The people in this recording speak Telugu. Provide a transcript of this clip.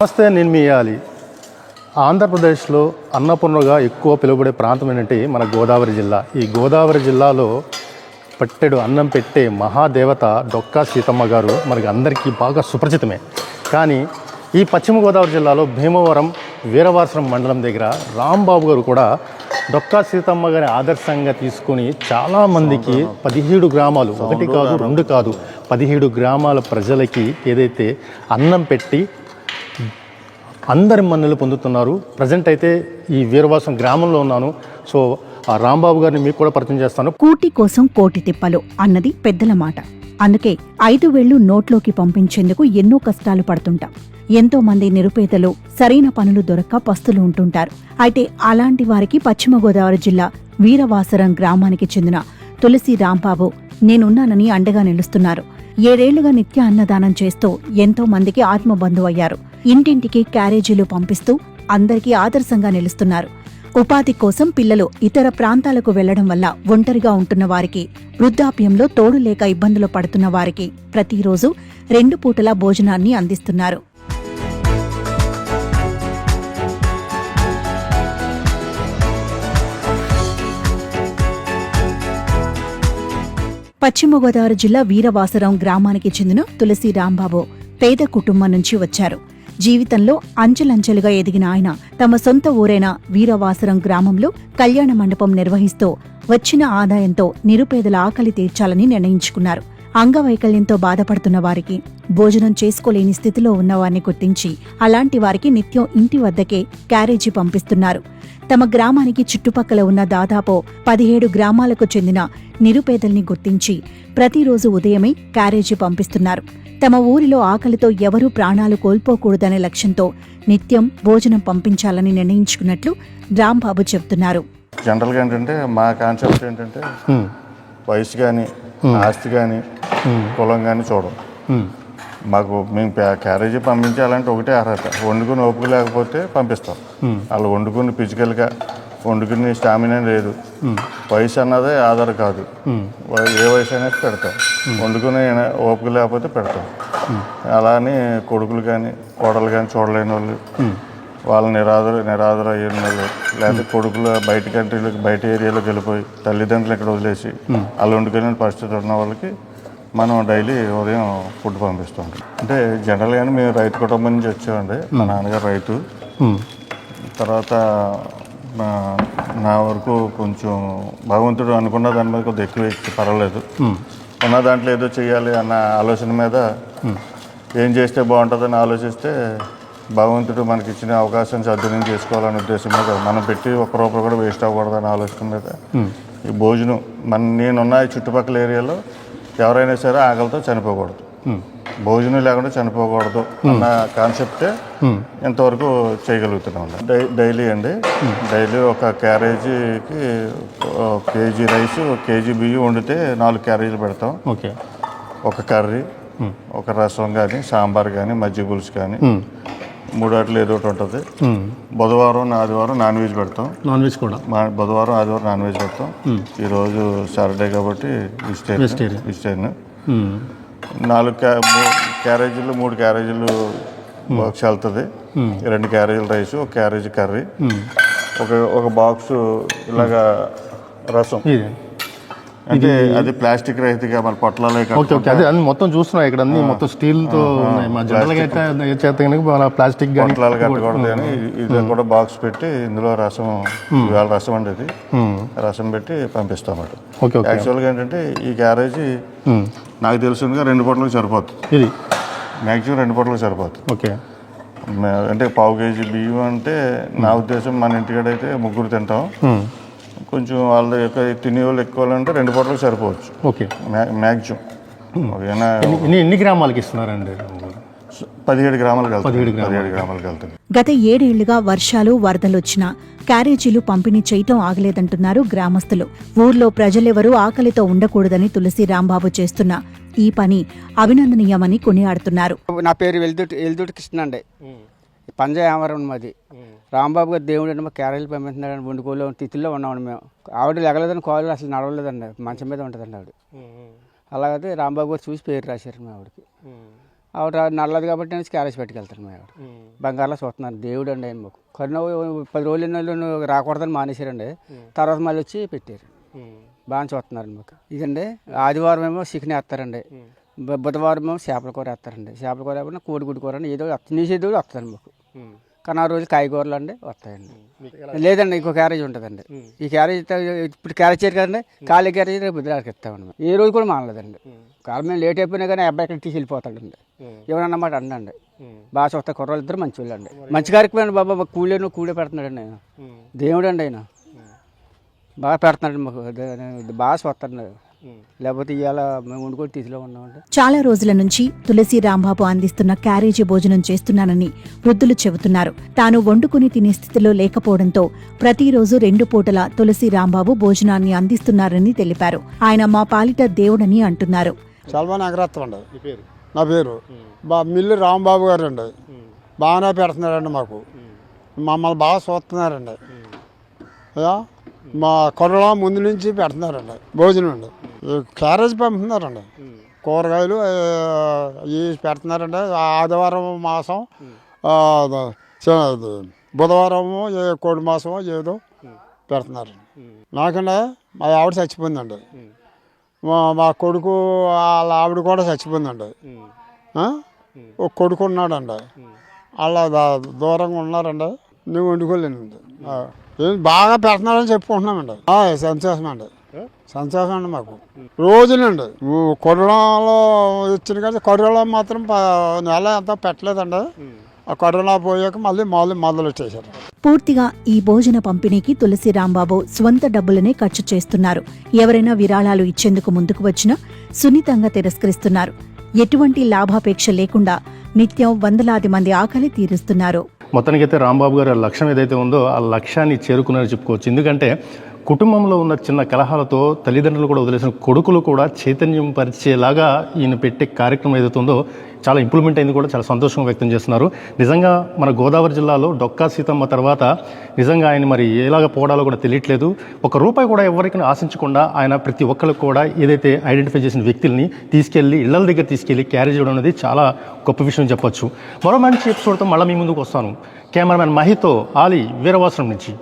నమస్తే నేను మీ ఆంధ్రప్రదేశ్లో అన్నపూర్ణగా ఎక్కువ పిలువబడే ప్రాంతం ఏంటంటే మన గోదావరి జిల్లా. ఈ గోదావరి జిల్లాలో పట్టెడు అన్నం పెట్టే మహాదేవత డొక్కా సీతమ్మ గారు మనకి అందరికీ బాగా సుపరిచితమే. కానీ ఈ పశ్చిమ గోదావరి జిల్లాలో భీమవరం వీరవాసరం మండలం దగ్గర రాంబాబు గారు కూడా డొక్కా సీతమ్మ గారి ఆదర్శంగా తీసుకొని చాలామందికి పదిహేడు గ్రామాలు ఒకటి కాదు రెండు కాదు పదిహేడు గ్రామాల ప్రజలకి ఏదైతే అన్నం పెట్టి అందరి మన్నలు పొందుతున్నారు. ప్రజెంట్ అయితే ఈ వీరవాసం గ్రామంలో ఉన్నాను. సో ఆ రాంబాబు గారిని మీకు కూడా పరిచయం చేస్తాను. కూటి కోసం కోటి తిప్పలు అన్నది పెద్దల మాట. అందుకే ఐదు వేళ్ళు నోట్లోకి పంపించేందుకు ఎన్నో కష్టాలు పడుతుంటాం. ఎంతో మంది నిరుపేదలు సరైన పనులు దొరక్క పస్తులు ఉంటుంటారు. అయితే అలాంటి వారికి పశ్చిమ గోదావరి జిల్లా వీరవాసరం గ్రామానికి చెందిన తులసి రాంబాబు నేనున్నానని అండగా నిలుస్తున్నారు. ఏడేళ్ళుగా నిత్య అన్నదానం చేస్తూ ఎంతో మందికి ఆత్మబంధు అయ్యారు. ఇంటింటికి క్యారేజీలు పంపిస్తూ అందరికీ ఆదర్శంగా నిలుస్తున్నారు. ఉపాధి కోసం పిల్లలు ఇతర ప్రాంతాలకు వెళ్ళడం వల్ల ఒంటరిగా ఉంటున్న వారికి వృద్ధాప్యంలో తోడు లేక ఇబ్బందులు పడుతున్న వారికి ప్రతిరోజు రెండు పూటల భోజనాన్ని అందిస్తున్నారు. పశ్చిమ గోదావరి జిల్లా వీరవాసరం గ్రామానికి చెందిన తులసి రాంబాబు పేద కుటుంబం నుంచి వచ్చారు. జీవితంలో అంచెలంచెలుగా ఎదిగిన ఆయన తమ సొంత ఊరైన వీరవాసరం గ్రామంలో కళ్యాణ మండపం నిర్వహిస్తూ వచ్చిన ఆదాయంతో నిరుపేదల ఆకలి తీర్చాలని నిర్ణయించుకున్నారు. అంగవైకల్యంతో బాధపడుతున్న వారికి భోజనం చేసుకోలేని స్థితిలో ఉన్నవారిని గుర్తించి అలాంటి వారికి నిత్యం ఇంటి వద్దకే క్యారేజీ పంపిస్తున్నారు. తమ గ్రామానికి చుట్టుపక్కల ఉన్న దాదాపు పదిహేడు గ్రామాలకు చెందిన నిరుపేదల్ని గుర్తించి ప్రతిరోజు ఉదయమే క్యారేజీ పంపిస్తున్నారు. తమ ఊరిలో ఆకలితో ఎవరూ ప్రాణాలు కోల్పోకూడదనే లక్ష్యంతో నిత్యం భోజనం పంపించాలని నిర్ణయించుకున్నట్లు రాంబాబు చెబుతున్నారు. జనరల్గా ఏంటంటే మా కాన్సెప్ట్ ఏంటంటే. వయసు కానీ ఆస్తి కానీ కులం కానీ చూడం. మాకు మేము క్యారేజీ పంపించాలంటే ఒకటే అర్హత. వండుకుని ఓపిక లేకపోతే పంపిస్తాం. వాళ్ళు వండుకుని ఫిజికల్గా వండుకుని స్టామినా లేదు. వయసు అన్నదే ఆధార్ కాదు. ఏ వయసు అనేది పెడతాం. వండుకుని ఓపిక లేకపోతే పెడతాం. అలా అని కొడుకులు కానీ కోడలు కానీ చూడలేని వాళ్ళు వాళ్ళ నిరాదర నిరాదర అయిన వాళ్ళు లేకపోతే కొడుకులు బయట కంట్రీలోకి బయట ఏరియాలోకి వెళ్ళిపోయి తల్లిదండ్రులు ఇక్కడ వదిలేసి వాళ్ళు వండుకునే పరిస్థితి ఉన్న వాళ్ళకి మనం డైలీ ఉదయం ఫుడ్ పంపిస్తాం అంటే జనరల్గానే మేము రైతు కుటుంబం నుంచి వచ్చామండి. మా నాన్నగారు రైతు. హ్మ్. తర్వాత నా- వరకు కొంచెం భగవంతుడు అనుకున్న దాని మీద కొద్దిగా ఎక్కువ ఇచ్చి పర్వాలేదు. ఉన్న దాంట్లో ఏదో చేయాలి అన్న ఆలోచన మీద ఏం చేస్తే బాగుంటుందని ఆలోచిస్తే భగవంతుడు మనకి ఇచ్చిన అవకాశం సద్వినియోగం చేసుకోవాలనే ఉద్దేశం మీద మనం పెట్టి ఒక్క రూపాయి కూడా వేస్ట్ అవ్వకూడదనే ఆలోచన మీద ఈ భోజనం మన నేనున్న చుట్టుపక్కల ఏరియాలో ఎవరైనా సరే ఆకలితో చనిపోకూడదు. భోజనం లేకుండా చనిపోకూడదు అన్న కాన్సెప్టే ఇంతవరకు చేయగలుగుతున్నాం డై డైలీ అండి. డైలీ ఒక క్యారేజీకి కేజీ రైస్ ఒక కేజీ బియ్యం వండితే నాలుగు క్యారేజీలు పెడతాం. ఓకే. ఒక కర్రీ ఒక రసం కానీ సాంబార్ కానీ మజ్జిగ పులుసు కానీ మూడు అట్లు ఏదో ఒకటి ఉంటుంది. బుధవారం ఆదివారం నాన్ వెజ్ పెడతాం. నాన్ వెజ్ కూడా. మా బుధవారం ఆదివారం నాన్ వెజ్ పెడతాం. ఈరోజు సాటర్డే కాబట్టి వెజిటేరియన్. వెజిటేరియన్. నాలుగు క్యారేజీలు మూడు క్యారేజీలు బాక్స్ వెళ్తుంది రెండు క్యారేజీలు రైస్ ఒక క్యారేజీ కర్రీ. ఒక ఒక బాక్స్ ఇలాగా రసం. అంటే అది ప్లాస్టిక్ రహితగా మన పొట్లాలే ఓకే ఓకే. అదే అన్ని మొత్తం చూస్తున్నాం ఇక్కడ అన్ని మొత్తం స్టీల్తో ఉన్నాయి. మా జనరల్గా అయితే చేత కనుక ప్లాస్టిక్ పొట్లాలు కట్టకూడదు అని ఇది కూడా బాక్స్ పెట్టి ఇందులో రసం ఇవాళ రసం అండి ఇది రసం పెట్టి పంపిస్తామట. ఓకే యాక్చువల్గా ఏంటంటే ఈ క్యారేజీ హ్మ్. నాకు తెలిసిందిగా రెండు పూటలకు సరిపోతుంది. ఇది? మ్యాక్సిమం రెండు పూటలకు సరిపోతుంది. ఓకే. అంటే పావు కేజీ బియ్యం అంటే నా ఉద్దేశం మన ఇంటికాడ అయితే ముగ్గురు తింటాం. కొంచెం వాళ్ళ యొక్క తినే వాళ్ళు ఎక్కువ అంటే రెండు పూటలకు సరిపోవచ్చు. ఓకే. మ్యాక్సిమం. ఏమైనా ఎన్ని ఎన్ని గ్రామాలకి ఇస్తున్నారండి? పదిహేడు గ్రాములకు వెళ్తుంది పదిహేడు గ్రాములకు వెళ్తుంది గత ఏడేళ్ళుగా వర్షాలు వరదలొచ్చినా క్యారేజీలు పంపిణీ చేయటం ఆగలేదంటున్నారు గ్రామస్తులు. ఊర్లో ప్రజలెవరూ ఆకలితో ఉండకూడదని తులసి రాంబాబు చేస్తున్న ఈ పని అభినందనీయమని కొనియాడుతున్నారు. నా పేరు వెల్దుటి వెల్దుటి కృష్ణ అండి పంజాయామరం మాది రాంబాబు గారు దేవుడు అంటే మా కేరళ పంపిస్తున్నాడు వండుకోలో తిథుల్లో ఉన్నామండి మేము. ఆవిడ లెగలేదని కాలు అసలు నడవలేదండి మంచం మీద ఉంటుందండి ఆవిడ. అలాగైతే రాంబాబు గారు చూసి పేరు రాశారు మా ఆవిడకి. ఆవిడ నల్లది కాబట్టి నేను క్యారేజ్ పెట్టుకెళ్తాను మా ఆవిడ. బంగారులో చూస్తున్నాను దేవుడు అండి ఆయన మాకు. కరోనా పది రోజులు ఎన్ని రోజులు రాకూడదని మానేశారండి. తర్వాత మళ్ళీ వచ్చి పెట్టారు. బాగా చూస్తున్నారండి మాకు. ఇదండి ఆదివారం ఏమో చికెన్ వేస్తారండి. బుధవారం ఏమో చేపల కూర వేస్తారండి. చేపల కూర ఏమన్నా కోడి గుడి కూర అని ఏదో నీసేదో వస్తుందండి మాకు. కానీ ఆ రోజు కాయగూరలు అండి వస్తాయండి. లేదండి ఇంకో క్యారేజ్ ఉంటుందండి. ఈ క్యారేజ్ ఇప్పుడు క్యారేజ్ చేయరు కదండి ఖాళీ క్యారేజ్ రేపు బుధవారికి ఇస్తామండి. ఏ రోజు కూడా మానలేదండి. కాలం మేము లేట్ అయిపోయినా కానీ అబ్బాయి ఇక్కడ తీసి వెళ్ళిపోతాడండి ఏమన్నమాట అన్నండి. బాగా చూస్తే కుర్రోళ్ళు ఇద్దరు మంచి వాళ్ళండి మంచి కార్యక్రమం బాబా కూలేను కూలే పెడుతున్నాడండి. ఆయన దేవుడు అండి ఆయన బాగా పెడుతున్నాడు మాకు. బాగా చూస్తున్నాడు లేకపోతే ఇవాళ మేము వండుకొని తీసిలో ఉన్నామండి చాలా రోజుల నుంచి తులసి రాంబాబు అందిస్తున్న క్యారేజీ భోజనం చేస్తున్నానని వృద్ధులు చెబుతున్నారు. తాను వండుకుని తినే స్థితిలో లేకపోవడంతో ప్రతిరోజు రెండు పూటల తులసి రాంబాబు భోజనాన్ని అందిస్తున్నారని తెలిపారు. ఆయన మా పాలిట దేవుడని అంటున్నారు. చల్మా నగరత్వం అండి నా పేరు. బా మిల్లి రాంబాబు గారు అండి బాగానే పెడుతున్నారండి మాకు. మమ్మల్ని బాగా చూస్తున్నారండి మా కొరలో ముందు నుంచి పెడుతున్నారండి భోజనం అండి క్యారేజ్ పంపుతున్నారండి. కూరగాయలు ఇవి పెడుతున్నారండి. ఆదివారం మాసం బుధవారము కోడి మాసమో ఏదో పెడుతున్నారండి నాకండి మా ఆవిడ చచ్చిపోయిందండి. మా మా కొడుకు వాళ్ళ ఆవిడ కూడా చచ్చిపోయిందండి? ఒక కొడుకు ఉన్నాడండి. అలా దా- దూరంగా ఉన్నారండి. నువ్వు వండుకోలేనండి. బాగా పెడుతున్నారని చెప్పుకుంటున్నామండి. సంతోషం అండి సంతోషం అండి మాకు రోజునండి కరోనాలో ఇచ్చిన కానీ కరోనా మాత్రం నెల అంతా పెట్టలేదండి. ఆ కరోనా పోయాక మళ్ళీ మళ్ళీ మొదలు వచ్చేసారు. పూర్తిగా ఈ భోజన పంపిణీకి తులసి రాంబాబు స్వంత డబ్బులనే ఖర్చు చేస్తున్నారు. ఎవరైనా విరాళాలు ఇచ్చేందుకు ముందుకు వచ్చినా సున్నితంగా తిరస్కరిస్తున్నారు. ఎటువంటి లాభాపేక్ష లేకుండా నిత్యం వందలాది మంది ఆకలి తీరుస్తున్నారు. మొత్తానికైతే రాంబాబు గారి లక్ష్యం ఏదైతే ఉందో ఆ లక్ష్యాన్ని చేరుకున్నారని చెప్పుకోవచ్చు. ఎందుకంటే కుటుంబంలో ఉన్న చిన్న కలహాలతో తల్లిదండ్రులు కూడా వదిలేసిన కొడుకులు కూడా చైతన్యం పరిచేలాగా ఈయన పెట్టే కార్యక్రమం ఏదైతే ఉందో చాలా ఇంప్రూవ్మెంట్ అయింది కూడా చాలా సంతోషంగా వ్యక్తం చేస్తున్నారు. నిజంగా మన గోదావరి జిల్లాలో డొక్కా సీతమ్మ తర్వాత నిజంగా ఆయన మరి ఎలాగ పోవడాలో కూడా తెలియట్లేదు. ఒక రూపాయి కూడా ఎవరికైనా ఆశించకుండా ఆయన ప్రతి ఒక్కరికి కూడా ఏదైతే ఐడెంటిఫై చేసిన వ్యక్తుల్ని తీసుకెళ్ళి ఇళ్ళ దగ్గర తీసుకెళ్ళి క్యారేజ్ చేయడం అనేది చాలా గొప్ప విషయం చెప్పొచ్చు. మరో మంచి ఎపిసోడ్తో మళ్ళీ మీ ముందుకు వస్తాను. కెమెరామెన్ మహితో ఆలీ వీరవాసరం నుంచి.